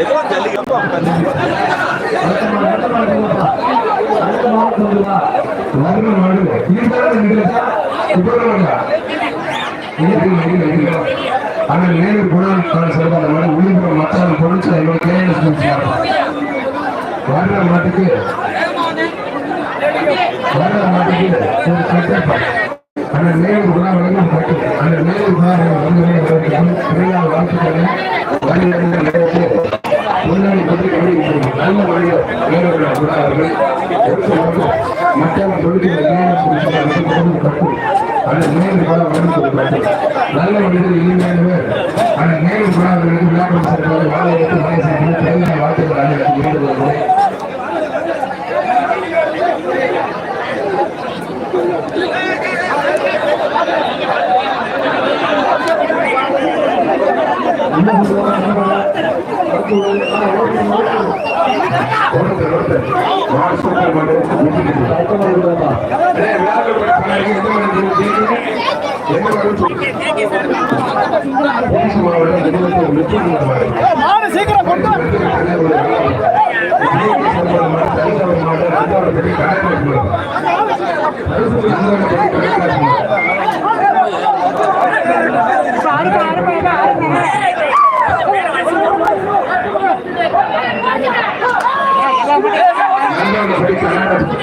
ஏதோ ஜல்லிக்கட்டு உட்காந்து நேரு குணம் சொல்ற மாதிரி விழுப்புரம் மக்கள் வர்ற மாட்டுக்கு வர்ற மாட்டுக்கு ஒரு கட்டப்பா அந்த நேரு குணம் அந்த நேரு குணம் வாழ்த்துக்களை நேரத்தில் முன்னாடி பற்றி கவனிக்கிறது நல்ல வழியில் நேரு குணம் அவர்கள் எடுத்து வந்து மக்கள் தொழில் கட்டு. அந்த நேரு குணம் வழங்கும் கட்டு நல்ல மனிதர் இனிமையானவே அந்த நேரு குணம் அவர்களுக்கு விழாக்கள் செல்வது வாழை எடுத்து மலை செய்து தேவையான வாழ்த்துக்கள் எனக்கு வேண்டுவது ஒருத்தர் ஒருத்தர் சீக்கிரம் மாவட்டம்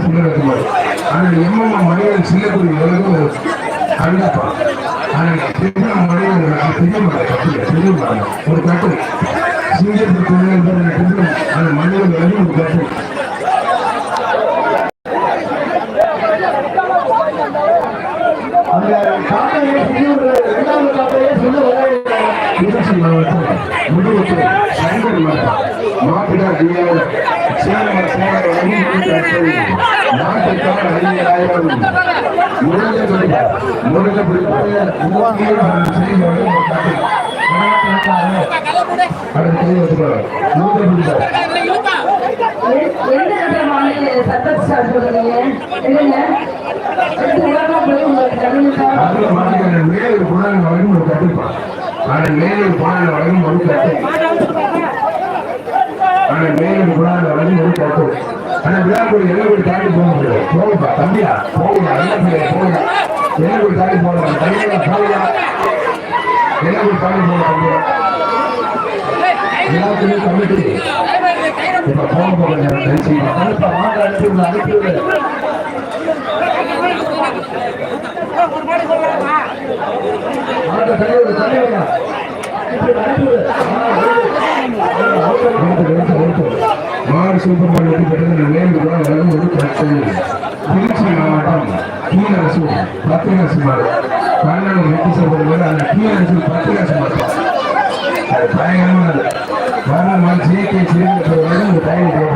கண்டிராக்கம் தாடி சிங்கரகம் ஆனால் எம்எல்ஏ மணிகள் சிங்கக்குடி எவ்வளவு கண்டிப்பா. ஆனால் பெரிய மணிகள் பெரிய பெரிய ஒரு கட்டு. சிங்கத்துக்கு அந்த மணிகள் வந்து ஒரு கட்டு. திருச்சி மாவட்டம் மாவட்டம் சேலம் சேலம் நாட்டுக்காக ஐயாயிரம் முருகை முருகை எந்த விதமான சத்தத்தை ஸ்டார்ட் பண்ணுறீங்க இல்லைங்க எடுத்து உடனே போய் உங்களுக்கு தமிழ் அதுல மாட்டுக்கான மேலூர் புனாங்க வரைக்கும் ஒரு கட்டுப்பான் ஆனா மேலூர் புனாங்க ஒரு கட்டு ஆனா மேலூர் புனாங்க வரைக்கும் ஒரு கட்டு ஆனா விழாக்குடி எல்லோரும் தாண்டி போக முடியாது? போகுப்பா தம்பியா? என்ன தாண்டி போகலாம்? தம்பியா தாண்டி போகலாம் கமிட்டி. போக அனுப்பி விடு. மாட்டை தள்ளி விடு, தள்ளி விடு. மாடு சூப்பர் வெற்றி பெற்றது நேர்ந்து கூட வரும் ஒரு பிரச்சனை திருச்சி மாவட்டம் கீழரசு பத்திரசு மாடு. கண்ணன் வெற்றி செய்வது அந்த கீழரசு பத்திரசு மாடு. அது பயங்கரமானது வரலாறு ஜேகே ஒரு பயணி தேவை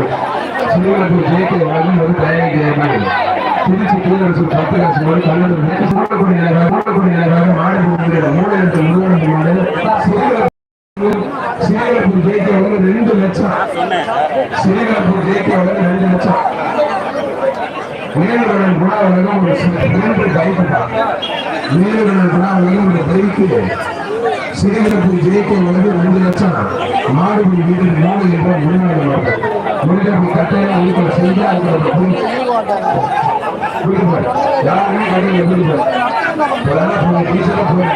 ஜேகே ஒரு தேவை திருச்சி கீழரசு பத்திரசு மாடு கண்ணன் சூழக்கூடிய சூழக்கூடிய மாடு மூணு இடத்துல முருகன் மாடு சிறுவனூர் சிறுவனூர் ஜேகே வந்து ரெண்டு லட்சம். சிறுவனூர் ஜேகே வந்து ரெண்டு லட்சம். மேலுடன் குணா உலகம் ஒரு மூன்று கைப்பட்டான் மேலுடன் குணா ஒரு பைக்கு சிறுவனூர் ஜேகே வந்து ரெண்டு லட்சம். மாடுபடி வீட்டில் மூணு என்ற முன்னாடி முன்னாடி கட்டையெல்லாம் வீட்டில் செஞ்சு அதுக்கு வீட்டு யாருமே கடையில் வீட்டு இப்பெல்லாம் போய்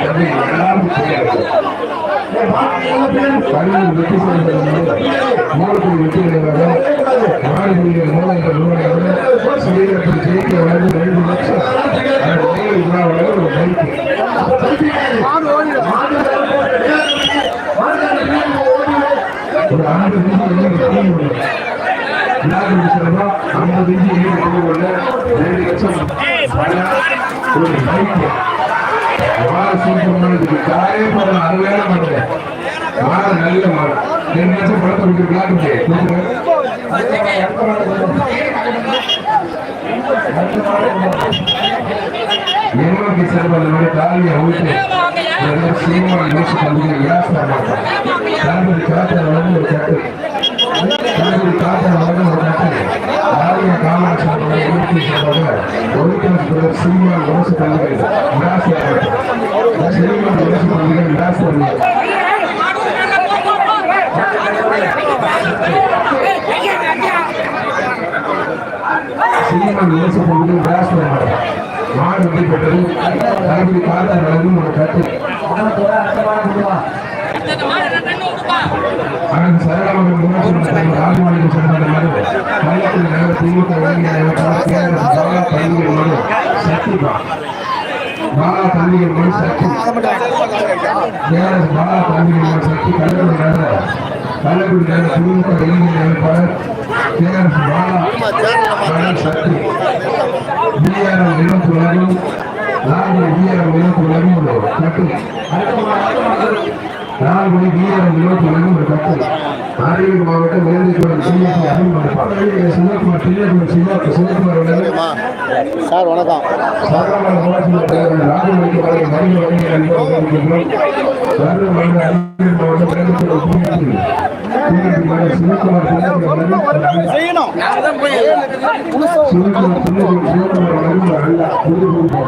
எல்லாரும் வெற்றி மூலக்குடி வெற்றி மாணவர்கள் ஜெயிக்க வளர்ந்து ரெண்டு லட்சம் ஒரு பைக்கு ஒரு வந்து டீம் விளையாட்டு சிறப்பா ஐம்பது நிமிஷம் டீம் உள்ள ரெண்டு லட்சம் பணம் ஒரு பைக்கு மாடு சூப்பர் மாடுக்கு காயே போடலாம் அது மாடு நல்ல மாடு ரெண்டு லட்சம் பணத்தை கொடுத்து விளையாட்டு எம்எம்பி தாலியை ஊட்டு சினிமா யோசிச்சு வந்து வியாசம் தளபதி காத்த வந்து ஒரு கட்டு தளபதி காத்த வந்து ஒரு காமாட்சி ஒழுக்கம் சினிமா யோசிச்சு வந்து வியாசம் சினிமா யோசிச்சு சினிமா மாடு தளபதி காத்த கட்டு ஆனால் சரளமாக முன்னாடி ராஜமாநில சொன்னது மாதிரி பள்ளத்தில் நகர திமுக இளைஞர் பாலா பள்ளிகள் மனு சக்திபா பாலா பள்ளிகள் மனு சக்தி. பாலா பள்ளிகள் மனு சக்தி. கள்ளக்குடி நகர கள்ளக்குடி நகர திமுக இளைஞர் அமைப்பாளர் ஏஆர்எஸ் பாலா மனு சக்தி. பிஆர்எம் இருபத்தி உலகம் நான்கு பிஆர்எம் இருபத்தி உலகம். ஒரு கட்டு நான்கு பிஆர்எம் இருபத்தி உலகம் ஒரு கட்டு அரியலூர் மாவட்டம் மேல்நிலைக்குளம் சிஎஸ்சி அறிமுகப்படுத்தார் சிவகுமார் தில்லைக்குளம் சிவா சிவகுமார் சார் வணக்கம் சாதாரண ஊராட்சி ராஜமணிக்கு வரை மருந்து வழங்கி அளிக்கிறோம் கருணை மருந்து அரியலூர் மாவட்டம் மேல்நிலைக்குளம் சிஎஸ்சி சிவகுமார் தில்லைக்குளம் செய்யணும் சிவகுமார் தில்லைக்குளம் சிவகுமார் அவர்கள் அல்ல புரிந்து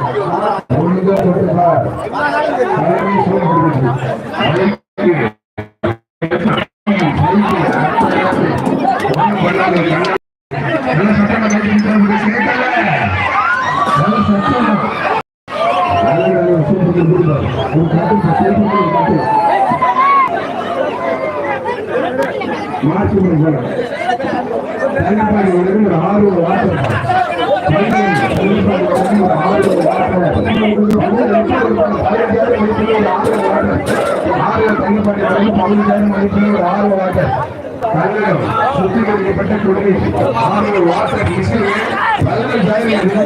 ஒழுங்கா தொட்டுப்பார் தலைமை சோழ்ந்து நல்ல சட்டம் கேட்கல நல்ல சட்டம் நல்ல நல்ல சூப்பர் ஒரு கட்டு சேர்த்து கட்டு மாற்றி முடிச்சாங்க தனிப்பாடி ஒரு ஆறு வாட்டர் ஆறு ஆறு தனிப்பாடி வந்து பதினஞ்சாயிரம் மதிப்பில் ஒரு ஆறு சுத்திகரிக்கப்பட்ட குடிநீர் ஆறு வாட்டர் மிஷின் பதினஞ்சாயிரம்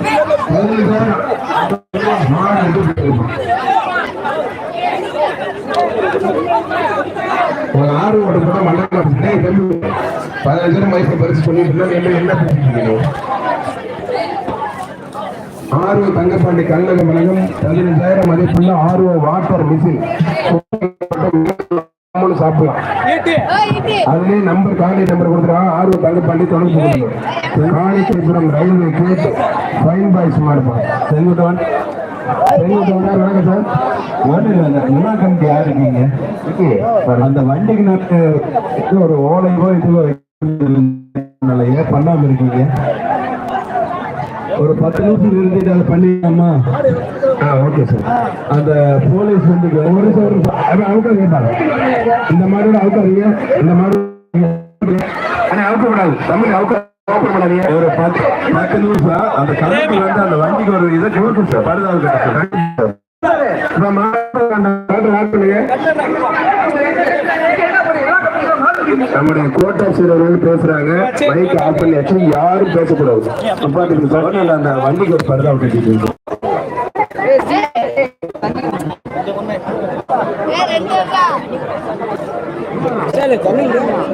ஒரு ஆறு பதினஞ்சு டேய் வயசு பரிசு சொல்லிட்டு என்ன என்ன பேசிட்டு ஆர்வ தங்கப்பாண்டி கல்லக மலகம் பதினஞ்சாயிரம் மதிப்புள்ள ஆர்வ வாட்டர் மிஷின் சாப்பிடலாம் அதுலயே நம்பர் காணி நம்பர் கொடுத்துருக்காங்க ஆர்வ தங்கப்பாண்டி தொடர்பு காணிக்கைபுரம் ரயில்வே கேட் ஃபைன் பாய்ஸ் மாறுப்பான் செங்குட்டவன் வணக்கம் சார் நிலா கமிட்டி யார் இருக்கீங்க அந்த வண்டிக்கு நான் ஒரு ஓலைவோ இதுவோ வைக்கலையே பண்ணாம இருக்கீங்க ஒரு பத்து நிமிஷம் இருந்துட்டு அதை பண்ணிக்கலாமா ஆ ஓகே சார் அந்த போலீஸ் வந்து ஒரு சார் அவுக்க கேட்டாங்க இந்த மாதிரி அவுக்காதீங்க இந்த மாதிரி ஆனா அவுக்க விடாது. தமிழ் அவுக்க ஒரு பத்து பத்து நிமிஷம் அந்த கணக்கு வந்து அந்த வண்டிக்கு ஒரு இதை கொடுக்கும் சார் படுதாவு கட்டு நம்முடைய கோட்டை சீரர்கள் பேசுறாங்க. மைக் ஆஃப் பண்ணியாச்சு யாரும் பேசக்கூடாது. அப்பாட்டுக்கு சொன்ன அந்த வண்டிக்கு ஒரு படுதா கட்டிட்டு இருக்கு. நான்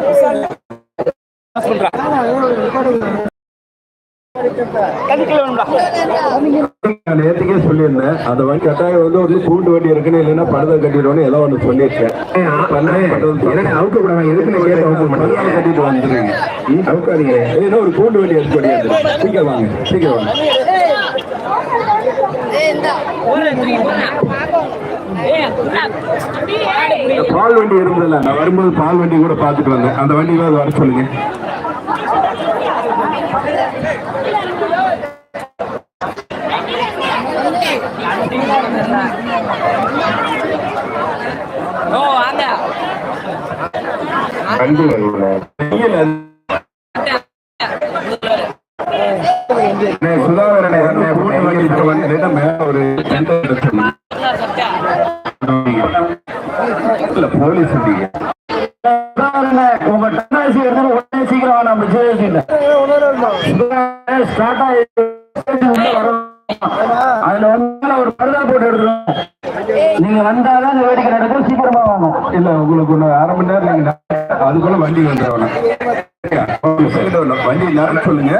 நேற்றுக்கே சொல்லியிருந்தேன். அந்த வண்டி கட்டாயம் வந்து ஒரு கூண்டு வண்டி இருக்குன்னு இல்லைன்னா படத்தை கட்டிடுவோன்னு ஏதோ ஒன்று சொல்லியிருக்கேன். அவுக்க விடாம கட்டிட்டு வந்துருங்க அவுக்காதீங்க ஏன்னா ஒரு கூண்டு வண்டி எடுத்து பண்ணியாச்சு சீக்கிரம் வாங்க சீக்கிரம் வாங்க. பால் வண்டி இருந்ததுல நான் வரும்போது பால் வண்டி கூட பாத்துட்டு வந்தேன். அந்த வண்டி வர சொல்லுங்க. சுதாகரனை உங்க டெண்டாசி எடுத்து உடனே சீக்கிரம் நீங்க வந்தாதான் இந்த வேடிக்கை நடக்கும். சீக்கிரமா வாங்க. இல்ல உங்களுக்கு ஒண்ணு அரை மணி நேரம் நீங்க அதுக்குள்ள வண்டி வந்துடணும் வண்டி நேரம் சொல்லுங்க.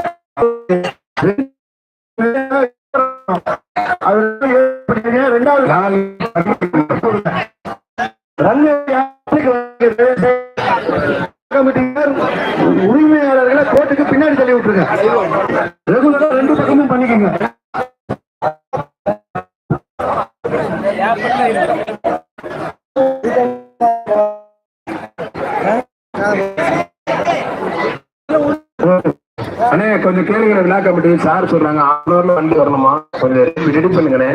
அண்ணே கொஞ்சம் கேளுங்க விழா கமிட்டி சார் சொல்றாங்க ஆறுநூறுல வண்டி வரணுமா? கொஞ்சம் ரெடி பண்ணுங்கண்ணே.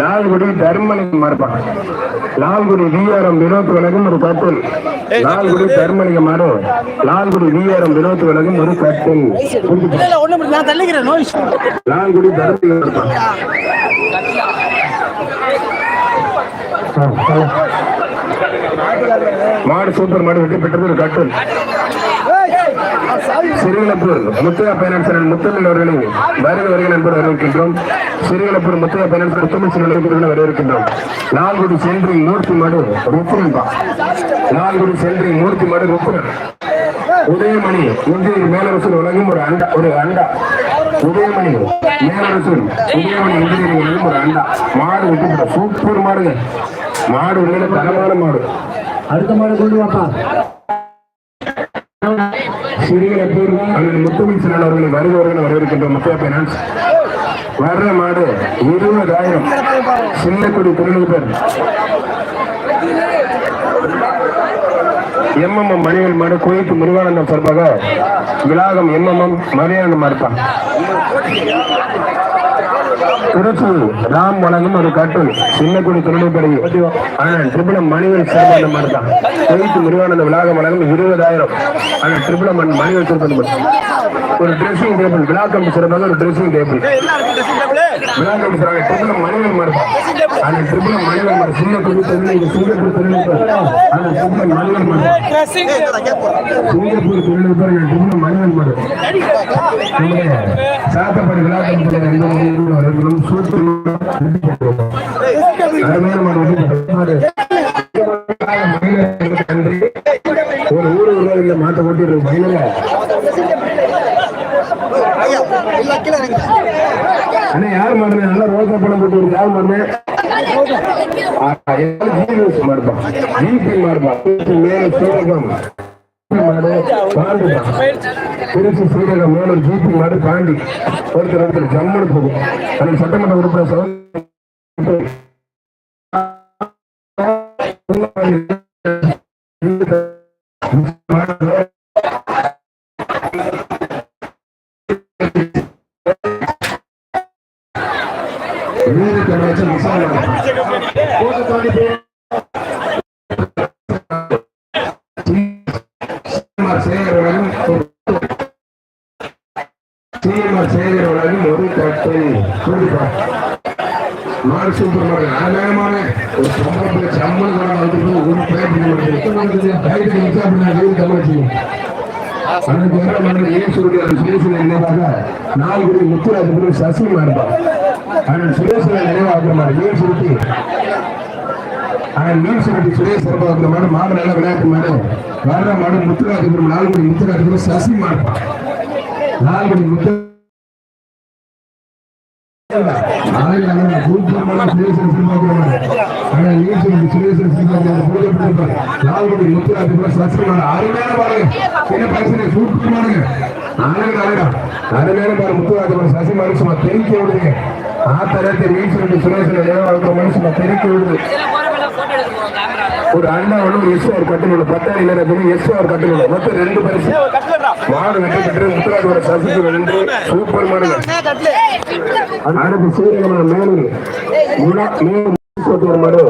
Lalgudi Dharmalingam மாறுப்பாங்க Lalgudi V R M Vinod விலகும் ஒரு கட்டில். லால்குடி தர்மலிங்கம் மாறு. லால்குடி விஆர்எம் வினோத் விலகும் ஒரு கட்டில். லால்குடி தர்மலிங்கம் மாடு சூப்பர் மாடு வெட்டி பெற்றது ஒரு கட்டில். சிறுவிலப்பூர் முத்தையா பைனான்ஸ் முத்தமிழ் அவர்களை வருக வருக நண்பர் வரவேற்கின்றோம். சிறுவிலப்பூர் முத்தையா பைனான்ஸ் முத்தமிழ் சிறுவிலப்பூர்களை வரவேற்கின்றோம். நான்குடி சென்றி மூர்த்தி மடு ருத்ரன்பா நான்குடி சென்றி மூர்த்தி மடு ருத்ரன் உதயமணி இந்திய மேலரசு உலகம் ஒரு அண்டா ஒரு அண்டா. உதயமணி மேலரசு உதயமணி இந்திய உலகம் ஒரு அண்டா. மாடு விட்டு சூப்பர் மாடுங்க மாடு உள்ள தரமான மாடு. அடுத்த மாடு கொண்டு வாப்பா. சிறியப்பூர் அல்லது முத்துமின் சிலன் அவர்களை வருபவர்கள் வரவிருக்கின்ற முத்தையா பைனான்ஸ் வர்ற மாடு இருபதாயிரம். சின்னக்குடி திருநெல்வேல். எம்எம்எம் மணிகள் மாடு குவைத்து முருகானந்தம் சார்பாக விலாகம் எம்எம்எம் மரியானந்தம் இருப்பான் திருச்சி ராம் வழங்கும் ஒரு கட்டில் சின்னக்குடி திருநெல்வேலி. ஆனால் திரிபுரம் மணிவல் சிறப்பான தான் குவைத்து முருகானந்த விலாகம் வழங்கும் இருபதாயிரம். ஆனால் திரிபுரம் மணிகள் சிறப்பான ஒரு ட்ரெஸ்ஸிங் டேபிள் விழாக்கம் சிறப்பாக ஒரு ட்ரெஸ்ஸிங் டேபிள் விழாக்கம் சிறப்பாக திரிபுரம் மணிவல் மாடு அந்த மணிவல் மாடு சின்னக்குடி தொழில் சிங்கப்பூர் தொழில்நுட்பம் அந்த திரிபுரம் மணிவல் மாடு சிங்கப்பூர் திரிபுரம் மணிவல் மாடு சாத்தப்படி விழாக்கம் சூப்பர் அருமையான மாடு வந்து நன்றி ஒரு ஊரு உருவாதில்ல மாத்த ஓட்டிடுறது மயில அண்ணா யார் மாடுங்க நல்லா ரோசா படம் போட்டு ஒரு யார் மாடுங்க ஜிஎஸ் மாடுப்பா ஜிபி மாடுப்பா மேல சீரகம் மாடு திருச்சி மேல ஜிபி மாடு பாண்டி. ஒருத்தர் ஒருத்தர் ஜம்முன்னு போகும். சட்டமன்ற உறுப்பினர் சீமார் சேகர் வழங்கும் ஒரு கட்டை கண்டிப்பா சூப்பர் மாடு அழகான ஒரு சம்பளத்துல சம்பளம் ஒரு நினைவாக ஆனால் மாதிரி சுருட்டி ஆனால் மீன் சுருட்டி சுரேஷ் சிறப்பாக மாடு மாடு நல்ல விளையாட்டு மாடு. வர்ற மாடு முத்துராஜபுரம் நால்குடி முத்துராஜபுரம் சசி மாடு நால்குடி முத்து ஒரு அண்ணா ஒண்ணு எஸ் ஆர் கட்டணும் பத்தாயிரம் இல்லை எஸ் ஆர் கட்டணும் மொத்தம் ரெண்டு பரிசு மாடு வெற்றி பெற்று சசிக்கு வென்று சூப்பர் மாடுங்க அடுத்து சூரியகமல மேலூர் குணா- மேலூர் ஒரு மாடு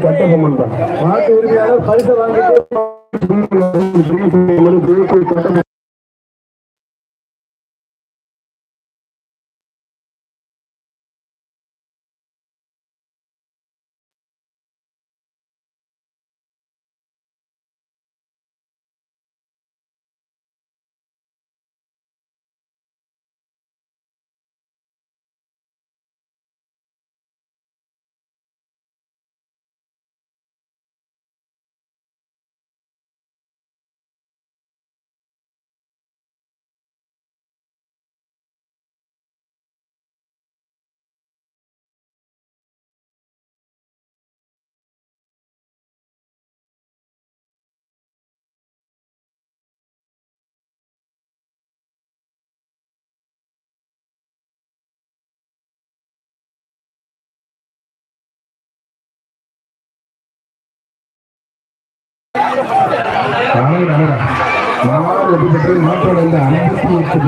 கட்டபொம்மன் தான். மாட்டு உரிமையாளர் பரிசு வாங்கிட்டு ஜேகே கட்டபொம்மன் மாடு ஐம்பத்தி எட்டு